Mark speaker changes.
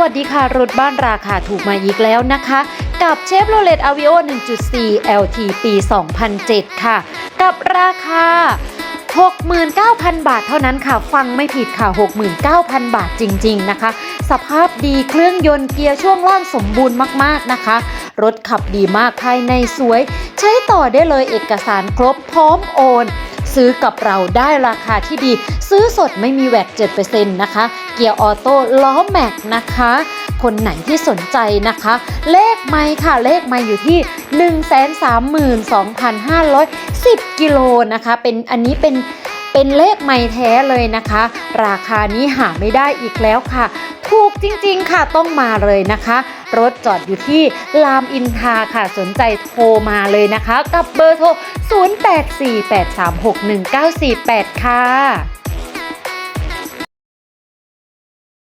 Speaker 1: วัสดีค่ะ รถบ้านราคาถูกมาอีกแล้วนะคะ กับเชฟโรเลตอาวิโอ1.4 LT ปี 2007 ค่ะ กับราคา 69,000 บาทเท่านั้นค่ะ ฟังไม่ผิดค่ะ 69,000 บาทจริง ๆ นะคะ สภาพดีเครื่องยนต์เกียร์ช่วงล่างสมบูรณ์มาก ๆ นะคะ รถขับดีมากภายในสวย ใช้ต่อได้เลยเอกสารครบพร้อมโอน ซื้อกับเราได้ราคาที่ดี ซื้อสดไม่มีแวด7%นะคะ เกียร์ออโต้ล้อแม็กนะคะ คนไหนที่สนใจนะคะ เลขไมค์ค่ะเลขไมค์อยู่ที่ 132,510กิโลนะคะ เป็นอันนี้เป็น เป็นเลขไม่แท้เลยนะคะ ราคานี้หาไม่ได้อีกแล้วค่ะ ถูกจริงๆค่ะต้องมาเลยนะคะ รถจอดอยู่ที่รามอินทราค่ะสนใจโทรมาเลยนะคะ กับเบอร์โทร 0848361948 ค่ะ